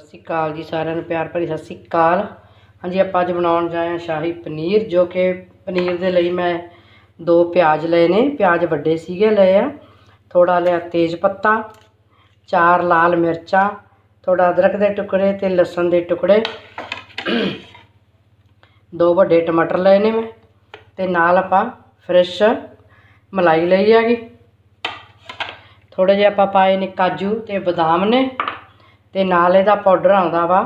ਸਤਿ ਸ਼੍ਰੀ ਅਕਾਲ ਜੀ ਸਾਰਿਆਂ ਨੂੰ, ਪਿਆਰ ਭਰੀ ਸਤਿ ਸ਼੍ਰੀ ਅਕਾਲ। ਹਾਂਜੀ, ਆਪਾਂ ਅੱਜ ਬਣਾਉਣ ਜਾਏ ਹਾਂ ਸ਼ਾਹੀ ਪਨੀਰ, ਜੋ ਕਿ ਪਨੀਰ ਦੇ ਲਈ ਮੈਂ ਦੋ ਪਿਆਜ਼ ਲਏ ਨੇ। ਪਿਆਜ਼ ਵੱਡੇ ਸੀਗੇ ਲਏ ਆ। ਥੋੜਾ ਲਿਆ ਤੇਜ ਪੱਤਾ, ਚਾਰ ਲਾਲ ਮਿਰਚਾਂ ਥੋੜਾ ਅਦਰਕ ਦੇ ਟੁਕੜੇ ਤੇ ਲਸਣ ਦੇ ਟੁਕੜੇ। ਦੋ ਵੱਡੇ ਟਮਾਟਰ ਲਏ ਨੇ ਮੈਂ, ਤੇ ਨਾਲ ਆਪਾਂ ਫਰੈਸ਼ ਮਲਾਈ ਲਈ ਹੈਗੀ। ਥੋੜੇ ਜਿਹਾ ਆਪਾਂ ਪਾਏ ਨੇ ਕਾਜੂ ਤੇ ਬਦਾਮ ਨੇ। ਅਤੇ ਨਾਲ ਇਹਦਾ ਪਾਊਡਰ ਆਉਂਦਾ ਵਾ।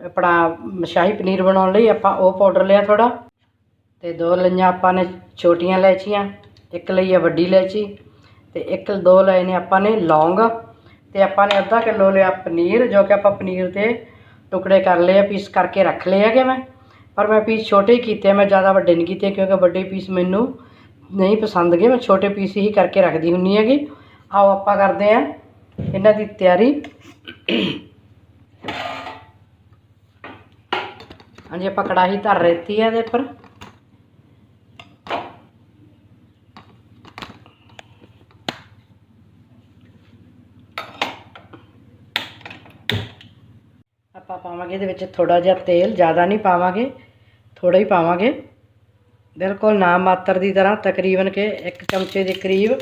ਆਪਣਾ ਸ਼ਾਹੀ ਪਨੀਰ ਬਣਾਉਣ ਲਈ ਆਪਾਂ ਉਹ ਪਾਊਡਰ ਲਿਆ ਥੋੜ੍ਹਾ। ਅਤੇ ਦੋ ਲਈਆਂ ਆਪਾਂ ਨੇ ਛੋਟੀਆਂ ਇਲਾਇਚੀਆਂ, ਇੱਕ ਲਈ ਆ ਵੱਡੀ ਇਲਾਇਚੀ ਅਤੇ ਇੱਕ ਦੋ ਲਏ ਨੇ ਆਪਾਂ ਨੇ ਲੌਂਗ। ਅਤੇ ਆਪਾਂ ਨੇ ਅੱਧਾ ਕਿਲੋ ਲਿਆ ਪਨੀਰ, ਜੋ ਕਿ ਆਪਾਂ ਪਨੀਰ ਦੇ ਟੁਕੜੇ ਕਰ ਲਏ ਆ ਪੀਸ ਕਰਕੇ ਰੱਖ ਲਏ ਹੈਗੇ ਮੈਂ। ਪਰ ਮੈਂ ਪੀਸ ਛੋਟੇ ਹੀ ਕੀਤੇ ਮੈਂ ਜ਼ਿਆਦਾ ਵੱਡੇ ਨਹੀਂ ਕੀਤੇ ਕਿਉਂਕਿ ਵੱਡੇ ਪੀਸ ਮੈਨੂੰ ਨਹੀਂ ਪਸੰਦ ਗਏ ਮੈਂ ਛੋਟੇ ਪੀਸ ਹੀ ਕਰਕੇ ਰੱਖਦੀ ਹੁੰਨੀ ਹੈਗੀ। ਆਓ ਆਪਾਂ ਕਰਦੇ ਆ, ਇਹਨਾਂ ਦੀ ਤਿਆਰੀ। ਹਾਂਜੀ, ਆਪਾਂ ਕੜਾਹੀ ਧਰ ਦਿੱਤੀ ਹੈ ਇਹਦੇ ਉੱਪਰ। ਆਪਾਂ ਪਾਵਾਂਗੇ ਇਹਦੇ ਵਿੱਚ ਥੋੜਾ ਜਿਹਾ ਤੇਲ, ਜ਼ਿਆਦਾ ਨਹੀਂ ਪਾਵਾਂਗੇ ਥੋੜਾ ਹੀ ਪਾਵਾਂਗੇ। ਬਿਲਕੁਲ ਨਾ ਮਾਤਰ ਦੀ ਤਰ੍ਹਾਂ, ਤਕਰੀਬਨ ਕਿ ਇੱਕ ਚਮਚੇ ਦੇ ਕਰੀਬ।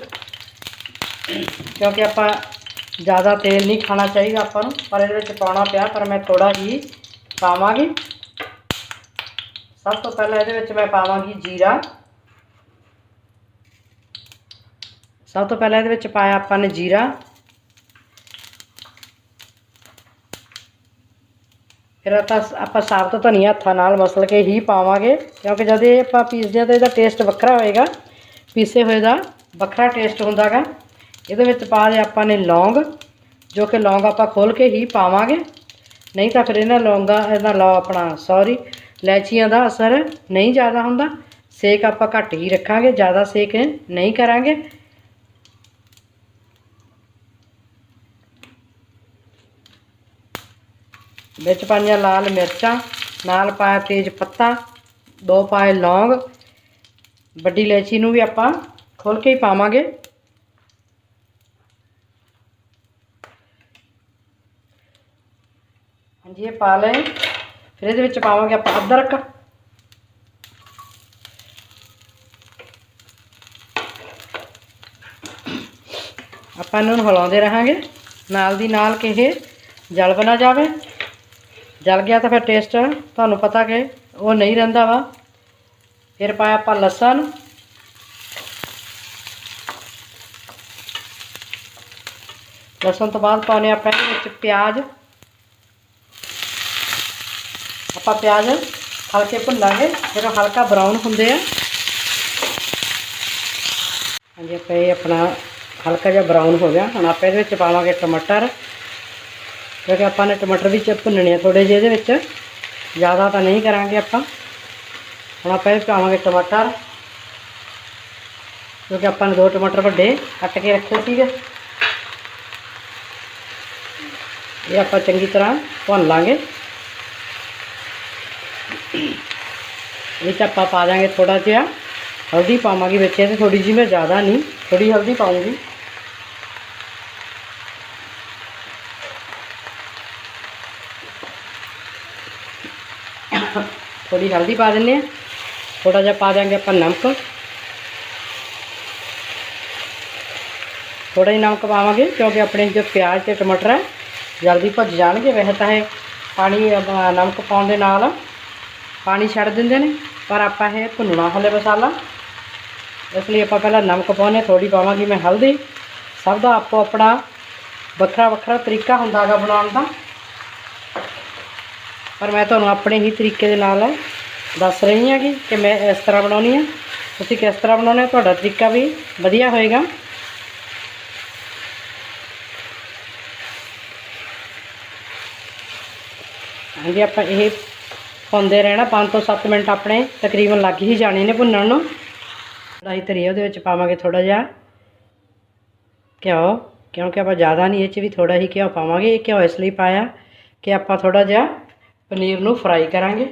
ਕਿਉਂਕਿ ਆਪਾਂ ਜ਼ਿਆਦਾ ਤੇਲ ਨਹੀਂ ਖਾਣਾ ਚਾਹੀਦਾ ਆਪਾਂ ਨੂੰ, ਪਰ ਇਹਦੇ ਵਿੱਚ ਪਾਉਣਾ ਪਿਆ, ਪਰ ਮੈਂ ਥੋੜਾ ਹੀ ਪਾਵਾਂਗੀ। ਸਭ ਤੋਂ ਪਹਿਲਾਂ ਇਹਦੇ ਵਿੱਚ ਮੈਂ ਪਾਵਾਂਗੀ ਜੀਰਾ। ਸਭ ਤੋਂ ਪਹਿਲਾਂ ਇਹਦੇ ਵਿੱਚ ਪਾਇਆ ਆਪਾਂ ਨੇ ਜੀਰਾ। ਫਿਰ ਆਪਾਂ ਆਪਾਂ ਸਾਬਤ ਧਨੀਆ ਹੱਥਾਂ ਨਾਲ ਮਸਲ ਕੇ ਹੀ ਪਾਵਾਂਗੇ, ਕਿਉਂਕਿ ਜਦ ਇਹ ਆਪਾਂ ਪੀਸਦੇ ਹਾਂ ਤਾਂ ਇਹਦਾ ਟੇਸਟ ਵੱਖਰਾ ਹੋਏਗਾ। ਪੀਸੇ ਹੋਏ ਦਾ ਵੱਖਰਾ ਟੇਸਟ ਹੁੰਦਾਗਾ। ਇਹਦੇ ਵਿੱਚ ਪਾ ਲਿਆ ਆਪਾਂ ਨੇ ਲੌਂਗ, ਜੋ ਕਿ ਲੌਂਗ ਆਪਾਂ ਖੋਲ ਕੇ ਹੀ ਪਾਵਾਂਗੇ। ਨਹੀਂ ਤਾਂ ਫਿਰ ਇਹਨਾਂ ਲੌਂਗਾ ਇਹਦਾ ਲੌ ਆਪਣਾ ਸੌਰੀ ਇਲਾਇਚੀਆਂ ਦਾ ਅਸਰ ਨਹੀਂ ਜ਼ਿਆਦਾ ਹੁੰਦਾ। ਸੇਕ ਆਪਾਂ ਘੱਟ ਹੀ ਰੱਖਾਂਗੇ, ਜ਼ਿਆਦਾ ਸੇਕ ਨਹੀਂ ਕਰਾਂਗੇ। ਵਿੱਚ ਪਾਈਆਂ ਲਾਲ ਮਿਰਚਾਂ, ਨਾਲ ਪਾਇਆ ਤੇਜ ਪੱਤਾ, ਦੋ ਪਾਏ ਲੌਂਗ। ਵੱਡੀ ਇਲਾਇਚੀ ਨੂੰ ਵੀ ਆਪਾਂ ਖੋਲ ਕੇ ਹੀ ਪਾਵਾਂਗੇ। ਹਾਂਜੀ, ਇਹ ਪਾ ਲਏ। ਫਿਰ ਇਹਦੇ ਵਿੱਚ ਪਾਵਾਂਗੇ ਆਪਾਂ ਅਦਰਕ। ਆਪਾਂ ਇਹਨਾਂ ਨੂੰ ਹਿਲਾਉਂਦੇ ਰਹਾਂਗੇ। ਨਾਲ ਦੀ ਨਾਲ ਕਿ ਇਹ ਜਲ ਬਣਾ ਜਾਵੇ। ਜਲ ਗਿਆ ਤਾਂ ਫਿਰ ਟੇਸਟ ਤੁਹਾਨੂੰ ਪਤਾ ਕਿ ਉਹ ਨਹੀਂ ਰਹਿੰਦਾ ਵਾ। ਫਿਰ ਪਾਇਆ ਆਪਾਂ ਲਸਣ। ਲਸਣ ਤੋਂ ਬਾਅਦ ਪਾਉਣੇ ਆਪਾਂ ਇਹਦੇ ਵਿੱਚ ਪਿਆਜ਼। ਆਪਾਂ ਪਿਆਜ਼ ਹਲਕੇ ਭੁੰਨਾਂਗੇ ਜਦੋਂ ਹਲਕਾ ਬਰਾਊਨ ਹੁੰਦੇ ਆ। ਹਾਂਜੀ, ਆਪਾਂ ਇਹ ਆਪਣਾ ਹਲਕਾ ਜਿਹਾ ਬਰਾਊਨ ਹੋ ਗਿਆ। ਹੁਣ ਆਪਾਂ ਇਹਦੇ ਵਿੱਚ ਪਾਵਾਂਗੇ ਟਮਾਟਰ। ਕਿਉਂਕਿ ਆਪਾਂ ਨੇ ਟਮਾਟਰ ਵੀ ਚ ਭੁੰਨਣੇ ਆ ਥੋੜੇ ਜਿਹੇ ਇਹਦੇ ਵਿੱਚ। ਜ਼ਿਆਦਾ ਤਾਂ ਨਹੀਂ ਕਰਾਂਗੇ ਆਪਾਂ। ਹੁਣ ਆਪਾਂ ਇਹ ਪਾਵਾਂਗੇ ਟਮਾਟਰ। ਕਿਉਂਕਿ ਆਪਾਂ ਨੇ ਦੋ ਟਮਾਟਰ ਵੱਡੇ ਕੱਟ ਕੇ ਰੱਖੇ ਸੀਗੇ। ਇਹ ਆਪਾਂ ਚੰਗੀ ਤਰ੍ਹਾਂ ਭੁੰਨ ਲਾਂਗੇ। ਇਹ 'ਚ ਆਪਾਂ ਪਾ ਦਾਂਗੇ ਥੋੜਾ ਜਿਹਾ ਹਲਦੀ ਪਾਵਾਂਗੇ ਵਿੱਚ ਇਹਦੇ ਥੋੜੀ ਜਿਹੀ ਮੈਂ ਜ਼ਿਆਦਾ ਨਹੀਂ ਥੋੜੀ ਹਲਦੀ ਪਾਉਂਗੀ ਥੋੜੀ ਹਲਦੀ ਪਾ ਦਿੰਨੇ ਆ ਥੋੜਾ ਜਿਹਾ ਪਾ ਦਾਂਗੇ ਆਪਾਂ ਨਮਕ ਥੋੜਾ ਜਿਹਾ ਨਮਕ ਪਾਵਾਂਗੇ ਕਿਉਂਕਿ ਆਪਣੇ ਜੋ ਪਿਆਜ਼ ਤੇ ਟਮਾਟਰ ਹੈ ਜਲਦੀ ਭੁੱਜ ਜਾਣਗੇ ਵੈਸੇ ਤਾਂ ਇਹ ਪਾਣੀ ਅਹ, ਨਮਕ ਪਰ ਆਪਾਂ ਇਹ ਭੁੰਨਣਾ ਹਲੇ ਮਸਾਲਾ। ਇਸ ਲਈ ਆਪਾਂ ਪਹਿਲਾਂ ਨਮਕ ਪਾਉਣੇ ਥੋੜੀ ਪਾਵਾਂਗੀ ਮੈਂ ਹਲਦੀ। ਸਭ ਦਾ ਆਪੋ ਆਪਣਾ ਵੱਖਰਾ ਵੱਖਰਾ ਤਰੀਕਾ ਹੁੰਦਾ ਹੈਗਾ ਬਣਾਉਣ ਦਾ। ਪਰ ਮੈਂ ਤੁਹਾਨੂੰ ਆਪਣੇ ਹੀ ਤਰੀਕੇ ਦੇ ਨਾਲ ਦੱਸ ਰਹੀ ਹਾਂ ਕਿ ਮੈਂ ਇਸ ਤਰ੍ਹਾਂ ਬਣਾਉਣੀ ਆ। ਤੁਸੀਂ ਕਿਸ ਤਰ੍ਹਾਂ ਬਣਾਉਣਾ, ਤੁਹਾਡਾ ਤਰੀਕਾ ਵੀ ਵਧੀਆ ਹੋਏਗਾ। ਹਾਂਜੀ, ਆਪਾਂ ਇਹ ਪਾਉਂਦੇ ਰਹਿਣਾ 5 ਤੋਂ 7 ਮਿੰਟ ਆਪਣੇ ਤਕਰੀਬਨ ਲੱਗ ਹੀ ਜਾਣੇ ਨੇ ਭੁੰਨਣ ਨੂੰ। ਕੜਾਹੀ ਧਰੀ ਉਹਦੇ ਵਿੱਚ ਪਾਵਾਂਗੇ ਥੋੜਾ ਜਿਹਾ ਘਿਓ, ਕਿਉਂਕਿ ਆਪਾਂ ਜ਼ਿਆਦਾ ਨਹੀਂ, ਇਹ 'ਚ ਵੀ ਥੋੜਾ ਹੀ ਘਿਓ ਪਾਵਾਂਗੇ। ਇਹ ਘਿਓ ਇਸ ਲਈ ਪਾਇਆ ਕਿ ਆਪਾਂ ਥੋੜਾ ਜਿਹਾ ਪਨੀਰ ਨੂੰ ਫਰਾਈ ਕਰਾਂਗੇ।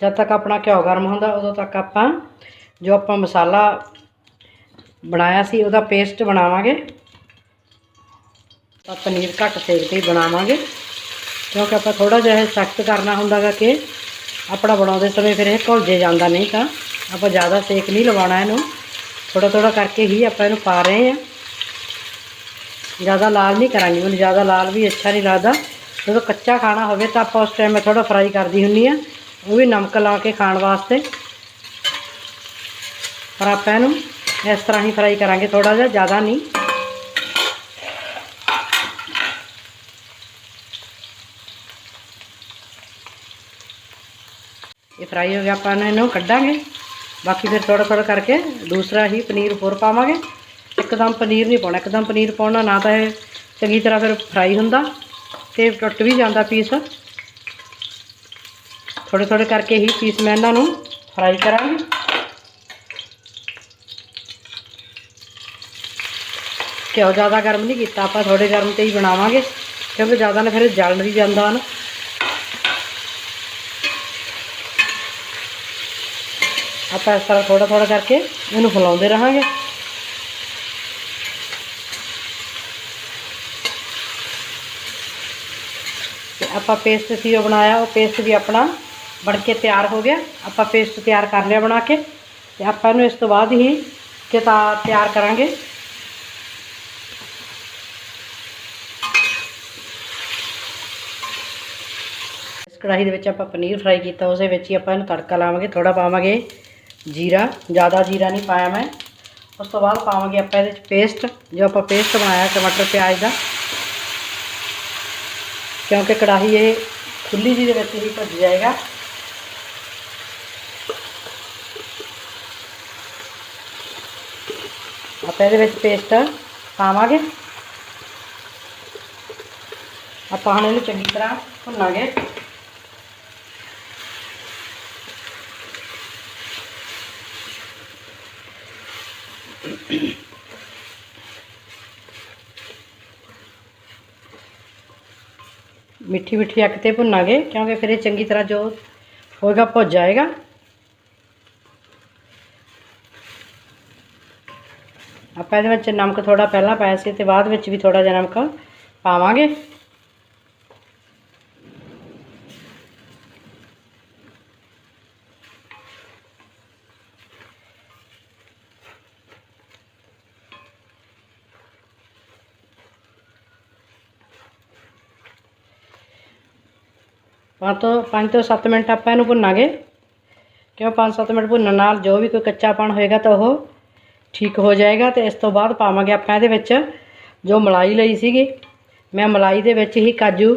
ਜਦ ਤੱਕ ਆਪਣਾ ਘਿਓ ਗਰਮ ਹੁੰਦਾ, ਉਦੋਂ ਤੱਕ ਆਪਾਂ ਜੋ ਆਪਾਂ ਮਸਾਲਾ ਬਣਾਇਆ ਸੀ, ਉਹਦਾ ਪੇਸਟ ਬਣਾਵਾਂਗੇ। ਤਾਂ ਪਨੀਰ ਘੱਟ ਤੇਲ ਤੇ ਹੀ ਬਣਾਵਾਂਗੇ। ਕਿਉਂਕਿ ਆਪਾਂ ਥੋੜਾ ਜਿਹਾ ਇਹ ਸਖਤ ਕਰਨਾ ਹੁੰਦਾਗਾ ਕਿ ਆਪਣਾ ਬਣਾਉਂਦੇ ਸਮੇਂ ਫਿਰ ਇਹ ਘੁਲ ਜੇ ਜਾਂਦਾ ਨਹੀਂ ਤਾਂ ਆਪਾਂ ਜ਼ਿਆਦਾ ਸੇਕ ਨਹੀਂ ਲਵਾਉਣਾ ਇਹਨੂੰ। ਥੋੜਾ ਥੋੜਾ ਕਰਕੇ ਹੀ ਆਪਾਂ ਇਹਨੂੰ ਪਾ ਰਹੇ ਹਾਂ। ਜ਼ਿਆਦਾ ਲਾਲ ਨਹੀਂ ਕਰਾਂਗੇ, ਮੈਨੂੰ ਜ਼ਿਆਦਾ ਲਾਲ ਵੀ ਅੱਛਾ ਨਹੀਂ ਲੱਗਦਾ। ਜਦੋਂ ਕੱਚਾ ਖਾਣਾ ਹੋਵੇ ਤਾਂ ਆਪਾਂ ਉਸ ਟਾਈਮ ਮੈਂ ਥੋੜਾ ਫਰਾਈ ਕਰਦੀ ਹੁੰਨੀ ਆ ਉਹ ਵੀ ਨਮਕ ਲਾ ਕੇ ਖਾਣ ਵਾਸਤੇ। ਪਰ ਆਪਾਂ ਇਹਨੂੰ ਇਸ ਤਰ੍ਹਾਂ ਹੀ ਫਰਾਈ ਕਰਾਂਗੇ ਥੋੜਾ ਜਿਹਾ ਜ਼ਿਆਦਾ ਨਹੀਂ। ਇਹ ਫਰਾਈ ਹੋ ਗਿਆ, ਆਪਾਂ ਨੇ ਇਹਨੂੰ ਕੱਢਾਂਗੇ। ਬਾਕੀ ਫਿਰ ਥੋੜਾ ਥੋੜਾ ਕਰਕੇ ਦੂਸਰਾ ਹੀ ਪਨੀਰ ਹੋਰ ਪਾਵਾਂਗੇ। ਇੱਕਦਮ ਪਨੀਰ ਨਹੀਂ ਪਾਉਣਾ, ਇੱਕਦਮ ਪਨੀਰ ਪਾਉਣਾ, ਨਾ ਤਾਂ ਇਹ ਚੰਗੀ ਤਰ੍ਹਾਂ ਫਿਰ ਫਰਾਈ ਹੁੰਦਾ ਤੇ ਟੁੱਟ ਵੀ ਜਾਂਦਾ ਪੀਸ। ਥੋੜੇ ਥੋੜੇ ਕਰਕੇ ਹੀ ਪੀਸ ਮੈਂ ਇਹਨਾਂ ਨੂੰ ਫਰਾਈ ਕਰਾਂਗੀ। ਘਿਓ ਜ਼ਿਆਦਾ ਗਰਮ ਨਹੀਂ ਕੀਤਾ, ਆਪਾਂ ਥੋੜੇ ਗਰਮ ਤੇ ਹੀ ਬਣਾਵਾਂਗੇ, ਕਿਉਂਕਿ ਜ਼ਿਆਦਾ ਨਾ ਫਿਰ ਜਲ ਵੀ ਜਾਂਦਾ ਹਨ ਆਪਾਂ ਇਸ ਤਰ੍ਹਾਂ ਥੋੜਾ ਥੋੜਾ ਕਰਕੇ ਇਹਨੂੰ ਹਿਲਾਉਂਦੇ ਰਹਾਂਗੇ। ਤੇ ਆਪਾਂ ਪੇਸਟ ਸੀ ਉਹ ਬਣਾਇਆ, ਉਹ ਪੇਸਟ ਵੀ ਆਪਣਾ ਬਣ ਕੇ ਤਿਆਰ ਹੋ ਗਿਆ। ਆਪਾਂ ਪੇਸਟ ਤਿਆਰ ਕਰ ਲਿਆ ਬਣਾ ਕੇ। ਤੇ ਆਪਾਂ ਇਹਨੂੰ ਇਸ ਤੋਂ ਬਾਅਦ ਹੀ ਕਿਤਾ ਤਿਆਰ ਕਰਾਂਗੇ। ਕੜਾਹੀ ਦੇ ਵਿੱਚ ਆਪਾਂ ਪਨੀਰ ਫਰਾਈ ਕੀਤਾ, ਉਸੇ ਵਿੱਚ ਹੀ ਆਪਾਂ ਇਹਨੂੰ ਤੜਕਾ ਲਾਵਾਂਗੇ ਥੋੜਾ ਪਾਵਾਂਗੇ। ਜੀਰਾ ਜ਼ਿਆਦਾ ਜੀਰਾ ਨਹੀਂ ਪਾਇਆ ਮੈਂ ਉਸ ਤੋਂ ਬਾਅਦ ਪਾਵਾਂਗੇ ਆਪਾਂ ਇਹਦੇ ਵਿੱਚ ਪੇਸਟ ਜੋ ਆਪਾਂ ਪੇਸਟ ਬਣਾਇਆ ਟਮਾਟਰ ਪਿਆਜ਼ ਦਾ ਕਿਉਂਕਿ ਕੜਾਹੀ ਇਹ ਖੁੱਲੀ ਜੀ ਦੇ ਵਿੱਚ ਹੀ ਭੱਜ ਜਾਏਗਾ ਆਪਾਂ ਇਹਦੇ ਵਿੱਚ ਪੇਸਟ ਪਾਵਾਂਗੇ ਆਪਾਂ ਹੁਣ ਇਹਨੂੰ ਚੰਗੀ ਤਰ੍ਹਾਂ ਭੁੰਨਾਂਗੇ ਮਿੱਠੀ ਮਿੱਠੀ ਅੱਗ ਤੇ ਭੁੰਨਾਂਗੇ, ਕਿਉਂਕਿ ਫਿਰ ਇਹ ਚੰਗੀ ਤਰ੍ਹਾਂ ਜੋ ਹੋਏਗਾ ਭੁੱਜ ਜਾਏਗਾ। ਆਪਾਂ ਇਹਦੇ ਵਿੱਚ ਨਮਕ ਥੋੜਾ ਪਹਿਲਾਂ ਪਾਇਆ ਸੀ ਤੇ ਬਾਅਦ ਵਿੱਚ ਵੀ ਥੋੜਾ ਜਿਹਾ ਨਮਕ ਪਾਵਾਂਗੇ। ਪੰਜ ਤੋਂ ਪੰਜ ਤੋਂ 7 ਮਿੰਟ ਆਪਾਂ ਇਹਨੂੰ ਭੁੰਨਾਂਗੇ। ਕਿਉਂ 5-7 ਮਿੰਟ ਭੁੰਨਣ ਨਾਲ ਜੋ ਵੀ ਕੋਈ ਕੱਚਾਪਣ ਹੋਏਗਾ ਤਾਂ ਉਹ ਠੀਕ ਹੋ ਜਾਏਗਾ ਤੇ ਇਸ ਤੋਂ ਬਾਅਦ ਪਾਵਾਂਗੇ ਆਪਾਂ ਇਹਦੇ ਵਿੱਚ ਜੋ ਮਲਾਈ ਲਈ ਸੀਗੀ। ਮੈਂ ਮਲਾਈ ਦੇ ਵਿੱਚ ਹੀ ਕਾਜੂ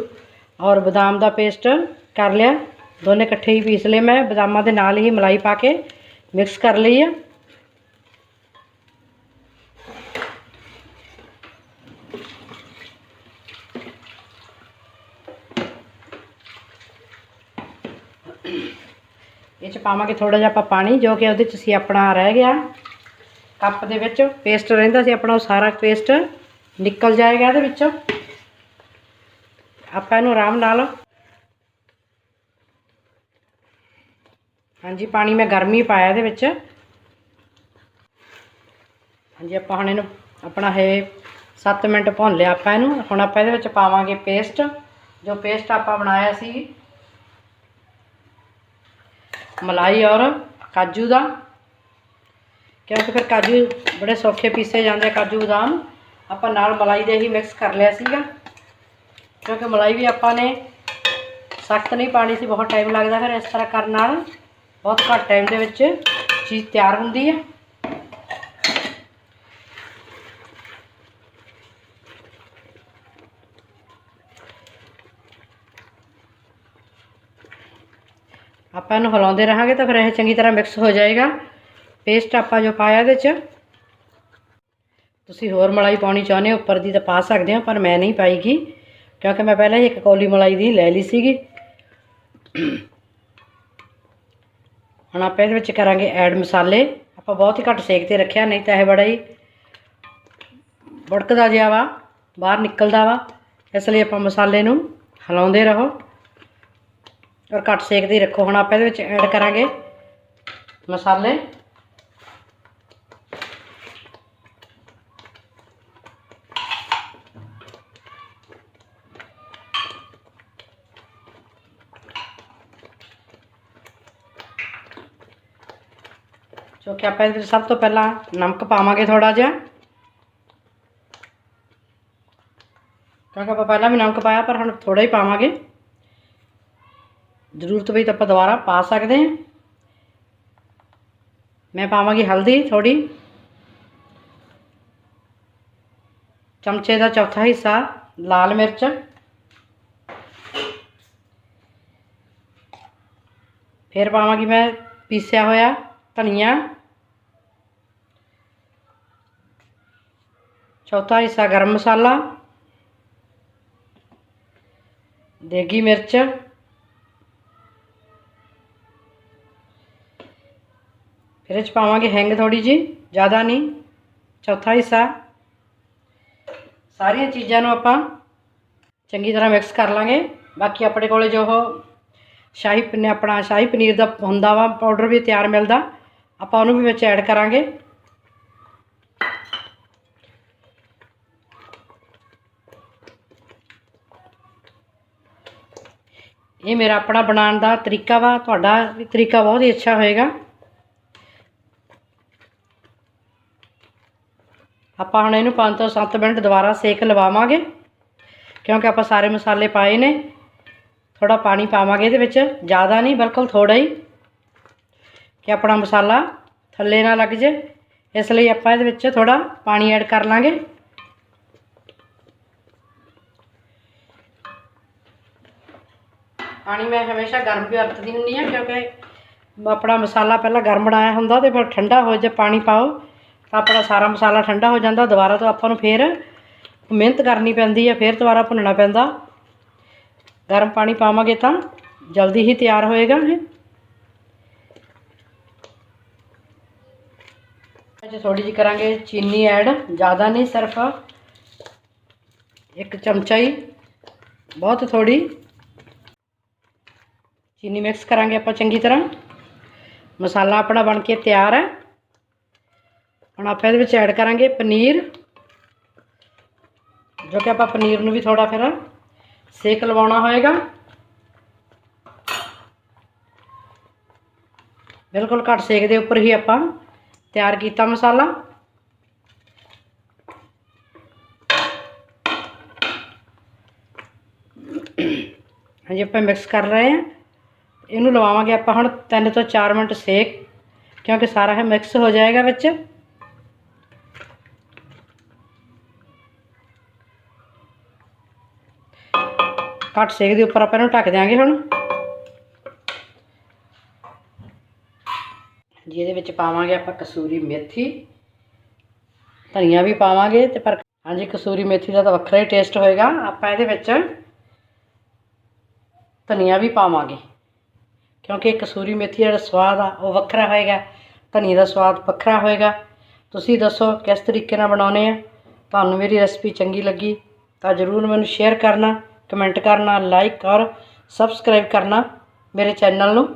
ਔਰ ਬਦਾਮ ਦਾ ਪੇਸਟ ਕਰ ਲਿਆ। ਦੋਨੇ ਇਕੱਠੇ ਹੀ ਪੀਸ ਲਏ ਮੈਂ। ਬਦਾਮਾਂ ਦੇ ਨਾਲ ਹੀ ਮਲਾਈ ਪਾ ਕੇ ਮਿਕਸ ਕਰ ਲਈ ਆ। ਇਹ ਚ ਪਾਵਾਂਗੇ ਥੋੜਾ ਜਿਹਾ ਆਪਾਂ ਪਾਣੀ, ਜੋ ਕਿ ਉਹਦੇ ਚ ਸੀ ਆਪਣਾ ਰਹਿ ਗਿਆ। ਕੱਪ ਦੇ ਵਿੱਚ ਪੇਸਟ ਰਹਿੰਦਾ ਸੀ ਆਪਣਾ, ਉਹ ਸਾਰਾ ਪੇਸਟ ਨਿਕਲ ਜਾਏਗਾ ਇਹਦੇ ਵਿੱਚੋਂ। ਆਪਾਂ ਇਹਨੂੰ ਆਰਾਮ ਨਾਲ ਹਾਂਜੀ, ਪਾਣੀ ਮੈਂ ਗਰਮੀ ਪਾਇਆ ਇਹਦੇ ਵਿੱਚ। ਹਾਂਜੀ, ਆਪਾਂ ਹੁਣ ਇਹਨੂੰ ਆਪਣਾ ਇਹ 7 ਮਿੰਟ ਭੁੰਨ ਲਿਆ ਆਪਾਂ ਇਹਨੂੰ। ਹੁਣ ਆਪਾਂ ਇਹਦੇ ਵਿੱਚ ਪਾਵਾਂਗੇ ਪੇਸਟ ਜੋ ਪੇਸਟ ਆਪਾਂ ਬਣਾਇਆ ਸੀ ਮਲਾਈ ਔਰ ਕਾਜੂ ਦਾ। ਕਿਉਂਕਿ ਫਿਰ ਕਾਜੂ ਬੜੇ ਸੌਖੇ ਪੀਸੇ ਜਾਂਦੇ ਕਾਜੂ ਬਦਾਮ। ਆਪਾਂ ਨਾਲ ਮਲਾਈ ਦੇ ਹੀ ਮਿਕਸ ਕਰ ਲਿਆ ਸੀਗਾ। ਕਿਉਂਕਿ ਮਲਾਈ ਵੀ ਆਪਾਂ ਨੇ ਸਖਤ ਨਹੀਂ ਪਾਣੀ ਸੀ, ਬਹੁਤ ਟਾਈਮ ਲੱਗਦਾ ਫਿਰ ਇਸ ਤਰ੍ਹਾਂ ਕਰਨ ਨਾਲ। ਬਹੁਤ ਘੱਟ ਟਾਈਮ ਦੇ ਵਿੱਚ ਚੀਜ਼ ਤਿਆਰ ਹੁੰਦੀ ਹੈ ਆਪਾਂ ਇਹਨੂੰ ਹਿਲਾਉਂਦੇ ਰਹਾਂਗੇ ਤਾਂ ਫਿਰ ਇਹ ਚੰਗੀ ਤਰ੍ਹਾਂ ਮਿਕਸ ਹੋ ਜਾਏਗਾ। ਪੇਸਟ ਆਪਾਂ ਜੋ ਪਾਇਆ ਇਹਦੇ 'ਚ, ਤੁਸੀਂ ਹੋਰ ਮਲਾਈ ਪਾਉਣੀ ਚਾਹੁੰਦੇ ਹੋ, ਉੱਪਰ ਦੀ ਤਾਂ ਪਾ ਸਕਦੇ ਹੋ, ਪਰ ਮੈਂ ਨਹੀਂ ਪਾਈਗੀ, ਕਿਉਂਕਿ ਮੈਂ ਪਹਿਲਾਂ ਹੀ ਇੱਕ ਕੌਲੀ ਮਲਾਈ ਦੀ ਲੈ ਲਈ ਸੀਗੀ। ਹੁਣ ਆਪਾਂ ਇਹਦੇ ਵਿੱਚ ਕਰਾਂਗੇ ਐਡ ਮਸਾਲੇ। ਆਪਾਂ ਬਹੁਤ ਹੀ ਘੱਟ ਸੇਕ ਤੇ ਰੱਖਿਆ, ਨਹੀਂ ਤਾਂ ਇਹ ਬੜਾ ਹੀ ਬੜਕਦਾ ਜਿਹਾ ਵਾ, ਬਾਹਰ ਨਿਕਲਦਾ ਵਾ। ਇਸ ਲਈ ਆਪਾਂ ਮਸਾਲੇ ਨੂੰ ਹਿਲਾਉਂਦੇ ਰਹੋ। ਔਰ ਘੱਟ ਸੇਕ ਸੇਕਦੇ ਰੱਖੋ। ਹੁਣ ਆਪਾਂ ਇਹਦੇ ਵਿੱਚ ਐਡ ਕਰਾਂਗੇ ਮਸਾਲੇ। ਜੋ ਕਿ ਆਪਾਂ ਇਹਦੇ ਸਭ ਤੋਂ ਪਹਿਲਾਂ ਨਮਕ ਪਾਵਾਂਗੇ ਥੋੜਾ ਜਿਹਾ। ਕਿਉਂਕਿ ਆਪਾਂ ਪਹਿਲਾਂ ਵੀ ਨਮਕ ਪਾਇਆ, ਪਰ ਹੁਣ ਥੋੜਾ ਹੀ ਪਾਵਾਂਗੇ। ਜ਼ਰੂਰਤ ਪਈ ਤਾਂ ਆਪਾਂ ਦੁਬਾਰਾ ਪਾ ਸਕਦੇ ਹਾਂ ਮੈਂ ਪਾਵਾਂਗੀ ਹਲਦੀ ਥੋੜੀ ਚਮਚੇ ਦਾ ਚੌਥਾ ਹਿੱਸਾ ਲਾਲ ਮਿਰਚ ਫਿਰ ਪਾਵਾਂਗੀ ਮੈਂ ਪੀਸਿਆ ਹੋਇਆ ਧਨੀਆ ਚੌਥਾ ਹਿੱਸਾ ਗਰਮ ਮਸਾਲਾ ਦੇਗੀ ਮਿਰਚ ਫਿਰ ਇਹ 'ਚ ਪਾਵਾਂਗੇ ਹੈਂਗ ਥੋੜੀ ਜੀ ਜ਼ਿਆਦਾ ਨਹੀਂ, ਚੌਥਾ ਹਿੱਸਾ। ਸਾਰੀਆਂ ਚੀਜ਼ਾਂ ਨੂੰ ਆਪਾਂ ਚੰਗੀ ਤਰ੍ਹਾਂ ਮਿਕਸ ਕਰ ਲਾਂਗੇ। ਬਾਕੀ ਆਪਣੇ ਕੋਲੇ ਜੋ ਸ਼ਾਹੀ ਪਨੀਰ ਆਪਣਾ ਸ਼ਾਹੀ ਪਨੀਰ ਦਾ ਹੁੰਦਾ ਵਾ ਪਾਊਡਰ ਵੀ ਤਿਆਰ ਮਿਲਦਾ, ਆਪਾਂ ਉਹਨੂੰ ਵੀ ਵਿੱਚ ਐਡ ਕਰਾਂਗੇ। ਇਹ ਮੇਰਾ ਆਪਣਾ ਬਣਾਉਣ ਦਾ ਤਰੀਕਾ ਵਾ, ਤੁਹਾਡਾ ਵੀ ਤਰੀਕਾ ਬਹੁਤ ਹੀ ਅੱਛਾ ਹੋਏਗਾ। ਆਪਾਂ ਹੁਣ ਇਹਨੂੰ 5 ਤੋਂ 7 ਮਿੰਟ ਦੁਬਾਰਾ ਸੇਕ ਲਵਾਵਾਂਗੇ, ਕਿਉਂਕਿ ਆਪਾਂ ਸਾਰੇ ਮਸਾਲੇ ਪਾਏ ਨੇ। ਥੋੜਾ ਪਾਣੀ ਪਾਵਾਂਗੇ ਇਹਦੇ ਵਿੱਚ, ਜ਼ਿਆਦਾ ਨਹੀਂ, ਬਿਲਕੁਲ ਥੋੜਾ ਹੀ, ਕਿ ਆਪਣਾ ਮਸਾਲਾ ਥੱਲੇ ਨਾ ਲੱਗ ਜੇ ਇਸ ਲਈ ਆਪਾਂ ਇਹਦੇ ਵਿੱਚ ਥੋੜਾ ਪਾਣੀ ਐਡ ਕਰ ਲਾਂਗੇ। ਪਾਣੀ ਮੈਂ ਹਮੇਸ਼ਾ ਗਰਮ ਵੀ ਵਰਤਦੀ ਹੁੰਦੀ ਆ ਕਿਉਂਕਿ ਆਪਣਾ ਮਸਾਲਾ ਪਹਿਲਾਂ ਗਰਮ ਬਣਾਇਆ ਹੁੰਦਾ ਤੇ ਫਿਰ ਠੰਡਾ ਹੋ ਜੇ ਪਾਣੀ ਪਾਓ। ਆਪਣਾ ਸਾਰਾ ਮਸਾਲਾ ਠੰਡਾ ਹੋ ਜਾਂਦਾ, ਦੁਬਾਰਾ ਤੋਂ ਆਪਾਂ ਨੂੰ ਫੇਰ ਮਿਹਨਤ ਕਰਨੀ ਪੈਂਦੀ ਹੈ ਫੇਰ ਦੁਬਾਰਾ ਭੁੰਨਣਾ ਪੈਂਦਾ। ਗਰਮ ਪਾਣੀ ਪਾਵਾਂਗੇ ਤਾਂ ਜਲਦੀ ਹੀ ਤਿਆਰ ਹੋਏਗਾ ਇਹ। ਅੱਜ ਥੋੜੀ ਜਿਹੀ ਕਰਾਂਗੇ ਚੀਨੀ ਐਡ, ਜ਼ਿਆਦਾ ਨਹੀਂ, ਸਿਰਫ ਇੱਕ ਚਮਚਾ ਹੀ, ਬਹੁਤ ਥੋੜੀ ਚੀਨੀ ਮਿਕਸ ਕਰਾਂਗੇ ਆਪਾਂ ਚੰਗੀ ਤਰ੍ਹਾਂ। ਮਸਾਲਾ ਆਪਣਾ ਬਣ ਕੇ ਤਿਆਰ ਹੈ। ਹੁਣ ਆਪਾਂ ਇਹਦੇ ਵਿੱਚ ਐਡ ਕਰਾਂਗੇ ਪਨੀਰ, ਜੋ ਕਿ ਆਪਾਂ ਪਨੀਰ ਨੂੰ ਵੀ ਥੋੜਾ ਫਿਰ ਸੇਕ ਲਵਾਉਣਾ ਹੋਏਗਾ। ਬਿਲਕੁਲ ਘੱਟ ਸੇਕ ਦੇ ਉੱਪਰ ਹੀ ਆਪਾਂ ਤਿਆਰ ਕੀਤਾ ਮਸਾਲਾ। ਹਾਂਜੀ, ਆਪਾਂ ਮਿਕਸ ਕਰ ਰਹੇ ਹਾਂ। ਇਹਨੂੰ ਲਵਾਵਾਂਗੇ ਆਪਾਂ ਹੁਣ 3 ਤੋਂ 4 ਮਿੰਟ ਸੇਕ, ਕਿਉਂਕਿ ਸਾਰਾ ਇਹ ਮਿਕਸ ਹੋ ਜਾਏਗਾ ਵਿੱਚ। ਘੱਟ ਸੇਕ ਦੇ ਉੱਪਰ ਆਪਾਂ ਇਹਨੂੰ ਢੱਕ ਦਿਆਂਗੇ ਹੁਣ। ਜੀ, ਇਹਦੇ ਵਿੱਚ ਪਾਵਾਂਗੇ ਆਪਾਂ ਕਸੂਰੀ ਮੇਥੀ। ਧਨੀਆ ਵੀ ਪਾਵਾਂਗੇ ਤੇ ਪਰ ਹਾਂਜੀ, ਕਸੂਰੀ ਮੇਥੀ ਦਾ ਤਾਂ ਵੱਖਰਾ ਹੀ ਟੇਸਟ ਹੋਏਗਾ। ਆਪਾਂ ਇਹਦੇ ਵਿੱਚ ਧਨੀਆ ਵੀ ਪਾਵਾਂਗੇ। ਕਿਉਂਕਿ ਕਸੂਰੀ ਮੇਥੀ ਦਾ ਸਵਾਦ ਆ, ਉਹ ਵੱਖਰਾ ਹੋਏਗਾ। ਧਨੀਆ ਦਾ ਸਵਾਦ ਵੱਖਰਾ ਹੋਏਗਾ। ਤੁਸੀਂ ਦੱਸੋ ਕਿਸ ਤਰੀਕੇ ਨਾਲ ਬਣਾਉਨੇ ਆ? ਤੁਹਾਨੂੰ ਮੇਰੀ ਰੈਸਪੀ ਚੰਗੀ ਲੱਗੀ ਤਾਂ ਜ਼ਰੂਰ ਮੈਨੂੰ ਸ਼ੇਅਰ ਕਰਨਾ। ਕਮੈਂਟ ਕਰਨਾ ਲਾਈਕ ਔਰ ਸਬਸਕ੍ਰਾਈਬ ਕਰਨਾ ਮੇਰੇ ਚੈਨਲ ਨੂੰ।